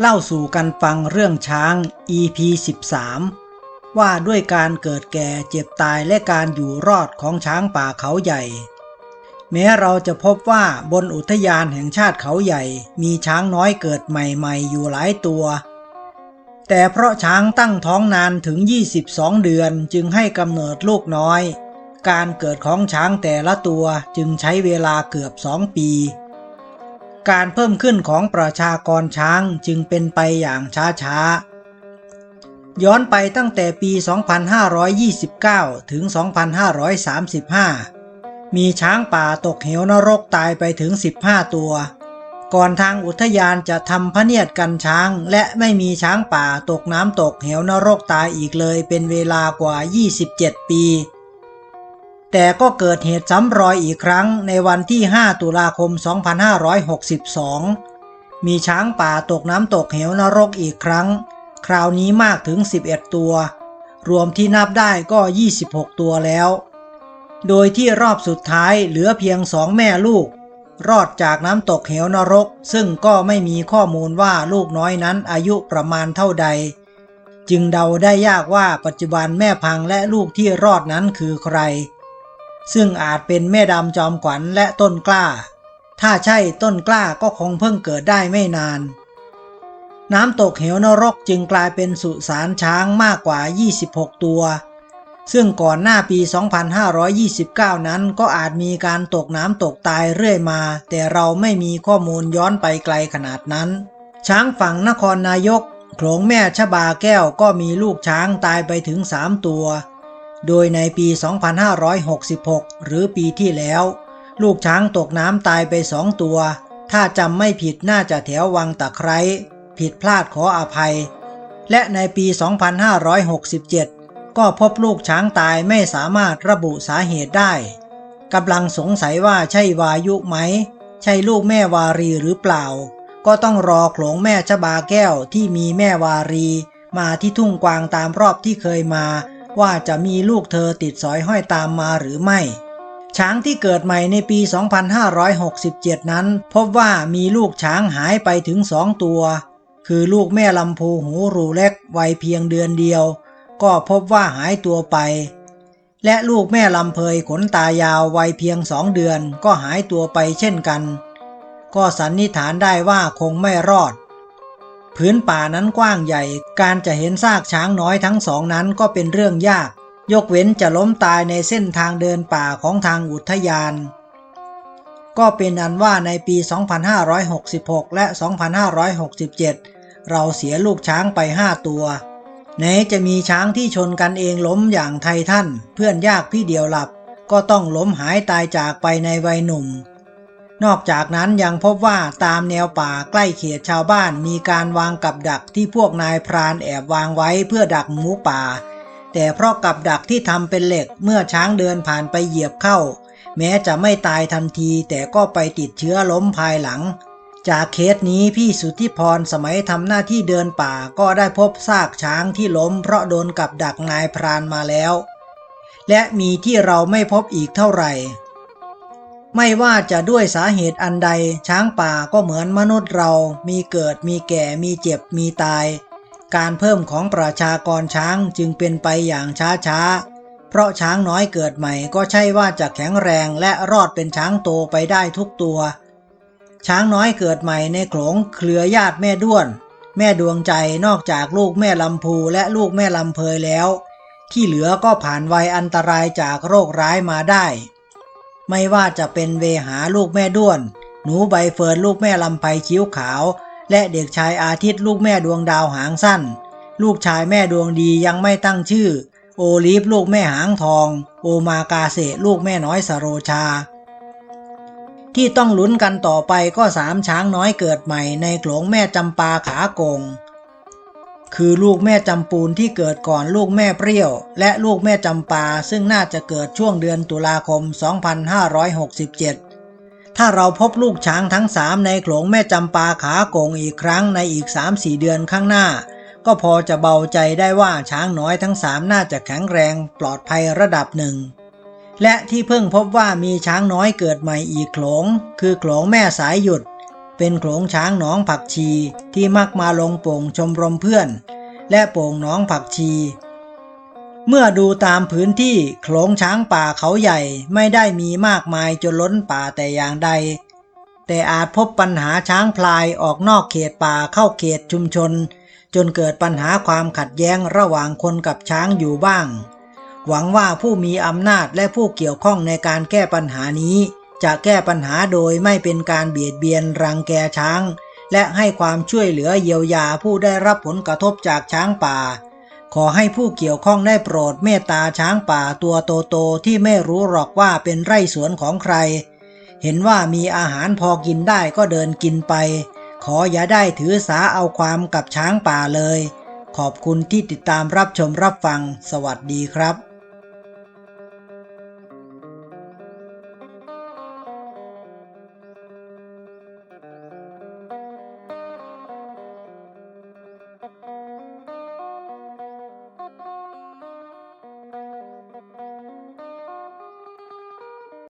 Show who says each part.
Speaker 1: เล่าสู่กันฟังเรื่องช้าง EP 13 ว่าด้วยการเกิดแก่เจ็บตายและการอยู่รอดของช้างป่าเขาใหญ่ แม้เราจะพบว่าบนอุทยานแห่งชาติเขาใหญ่ มีช้างน้อยเกิดใหม่ๆ อยู่หลายตัว แต่เพราะช้างตั้งท้องนานถึง 22 เดือนจึงให้กำเนิดลูกน้อย การเกิดของช้างแต่ละตัวจึงใช้เวลาเกือบสองปี การเพิ่มขึ้นของประชากรช้างจึงเป็นไปอย่างช้าๆ ย้อนไปตั้งแต่ปี 2529 ถึง 2535 มีช้างป่าตกเหวนรกตายไปถึง 15 ตัว ก่อนทางอุทยานจะทำพเนียดกันช้างและไม่มีช้างป่าตกน้ำตกเหวนรกตายอีกเลยเป็นเวลากว่า 27 ปี แต่ก็เกิดเหตุซ้ำรอยอีกครั้งในวันที่ 5 ตุลาคม 2562 มีช้างป่าตกน้ำตกเหวนรกอีกครั้ง คราวนี้มากถึง 11 ตัว รวมที่นับได้ก็ 26 ตัวแล้ว โดยที่รอบสุดท้ายเหลือเพียงสองแม่ลูก รอดจากน้ำตกเหวนรก ซึ่งก็ไม่มีข้อมูลว่าลูกน้อยนั้นอายุประมาณเท่าใด จึงเดาได้ยากว่าปัจจุบันแม่พังและลูกที่รอดนั้นคือใคร ซึ่งอาจเป็นแม่ดำจอมขวัญและต้นกล้า ถ้าใช่ต้นกล้าก็คงเพิ่งเกิดได้ไม่นาน น้ำตกเหวนรกจึงกลายเป็นสุสานช้างมากกว่า 26 ตัว ซึ่งก่อนหน้าปี 2529 นั้นก็อาจมีการตกน้ำตกตายเรื่อยมา แต่เราไม่มีข้อมูลย้อนไปไกลขนาดนั้น ช้างฝั่งนครนายกโขลงแม่ชบาแก้วก็มีลูกช้างตายไปถึง 3 ตัว โดยในปี 2566 หรือปีที่แล้ว ลูกช้างตกน้ำตายไปสองตัว ถ้าจำไม่ผิดน่าจะแถววังตะไคร้ ผิดพลาดขออภัย และในปี 2567 ก็พบลูกช้างตายไม่สามารถระบุสาเหตุได้กำลังสงสัยว่าใช่วายุไหม ใช่ลูกแม่วารีหรือเปล่า ก็ต้องรอโขลงแม่ชบาแก้วที่มีแม่วารี มาที่ทุ่งกวางตามรอบที่เคยมา ว่าจะมีลูกเธอติดสอยห้อยตามมาหรือไม่ ช้างที่เกิดใหม่ในปี 2567 นั้น พบว่ามีลูกช้างหายไปถึงสองตัว คือลูกแม่ลำพูหูรูเล็กวัยเพียงเดือนเดียว ก็พบว่าหายตัวไป และลูกแม่ลำเพยขนตายาววัยเพียงสองเดือนก็หายตัวไปเช่นกัน ก็สันนิษฐานได้ว่าคงไม่รอด พื้นป่านั้นกว้างใหญ่ การจะเห็นซากช้างน้อยทั้งสองนั้นก็เป็นเรื่องยาก ยกเว้นจะล้มตายในเส้นทางเดินป่าของทางอุทยาน ก็เป็นอันว่าในปี 2566 และ 2567 เราเสียลูกช้างไป 5 ตัวไหนจะมีช้างที่ชนกันเองล้มอย่างไททันเพื่อนยากพี่เดียวหลับ ก็ต้องล้มหายตายจากไปในวัยหนุ่ม นอกจากนั้นยังพบว่าตามแนวป่าใกล้เขตชาวบ้านมีการวางกับดักที่พวกนายพรานแอบวางไว้เพื่อดักหมูป่า แต่เพราะกับดักที่ทำเป็นเหล็กเมื่อช้างเดินผ่านไปเหยียบเข้า แม้จะไม่ตายทันทีแต่ก็ไปติดเชื้อล้มภายหลัง จากเคสนี้พี่สุทธิพรสมัยทำหน้าที่เดินป่าก็ได้พบซากช้างที่ล้มเพราะโดนกับดักนายพรานมาแล้ว และมีที่เราไม่พบอีกเท่าไหร่ ไม่ว่าจะด้วยสาเหตุอันใด ช้างป่าก็เหมือนมนุษย์เรา มีเกิดมีแก่มีเจ็บมีตาย การเพิ่มของประชากรช้างจึงเป็นไปอย่างช้าๆเพราะช้างน้อยเกิดใหม่ก็ใช่ว่าจะแข็งแรงและรอดเป็นช้างโตไปได้ทุกตัว ช้างน้อยเกิดใหม่ในโขลงเครือญาติแม่ด้วน แม่ดวงใจนอกจากลูกแม่ลำพูและลูกแม่ลำเพยแล้ว ที่เหลือก็ผ่านวัยอันตรายจากโรคร้ายมาได้ ไม่ว่าจะเป็นเวหาลูกแม่ด้วน หนูใบเฟิร์นลูกแม่ลำไพคิ้วขาว และเด็กชายอาทิตย์ลูกแม่ดวงดาวหางสั้น ลูกชายแม่ดวงดียังไม่ตั้งชื่อ โอลิฟลูกแม่หางทอง โอมากาเสลูกแม่น้อยสโรชา ที่ต้องลุ้นกันต่อไปก็สามช้างน้อยเกิดใหม่ในโขลงแม่จำปาขาโกง คือลูกแม่จำปูนที่เกิดก่อนลูกแม่เปรี้ยว และลูกแม่จำปา ซึ่งน่าจะเกิดช่วงเดือนตุลาคม 2567 ถ้าเราพบลูกช้างทั้งสามในโขลงแม่จำปาขาโกงอีกครั้งในอีก 3-4 เดือนข้างหน้า ก็พอจะเบาใจได้ว่าช้างน้อยทั้งสามน่าจะแข็งแรงปลอดภัยระดับหนึ่ง และที่เพิ่งพบว่ามีช้างน้อยเกิดใหม่อีกโขลง คือโขลงแม่สายหยุด เป็นโขลงช้างหนองผักชีที่มักมาลงโป่งชมรมเพื่อน และโป่งหนองผักชี เมื่อดูตามพื้นที่โขลงช้างป่าเขาใหญ่ไม่ได้มีมากมายจนล้นป่าแต่อย่างใด แต่อาจพบปัญหาช้างพลายออกนอกเขตป่าเข้าเขตชุมชน จนเกิดปัญหาความขัดแย้งระหว่างคนกับช้างอยู่บ้าง หวังว่าผู้มีอำนาจและผู้เกี่ยวข้องในการแก้ปัญหานี้ จะแก้ปัญหาโดยไม่เป็นการเบียดเบียนรังแกช้าง และให้ความช่วยเหลือเยียวยาผู้ได้รับผลกระทบจากช้างป่า ขอให้ผู้เกี่ยวข้องได้โปรดเมตตาช้างป่าตัวโตๆที่ไม่รู้หรอกว่าเป็นไร่สวนของใคร เห็นว่ามีอาหารพอกินได้ก็เดินกินไป ขออย่าได้ถือสาเอาความกับช้างป่าเลย ขอบคุณที่ติดตามรับชมรับฟัง สวัสดีครับ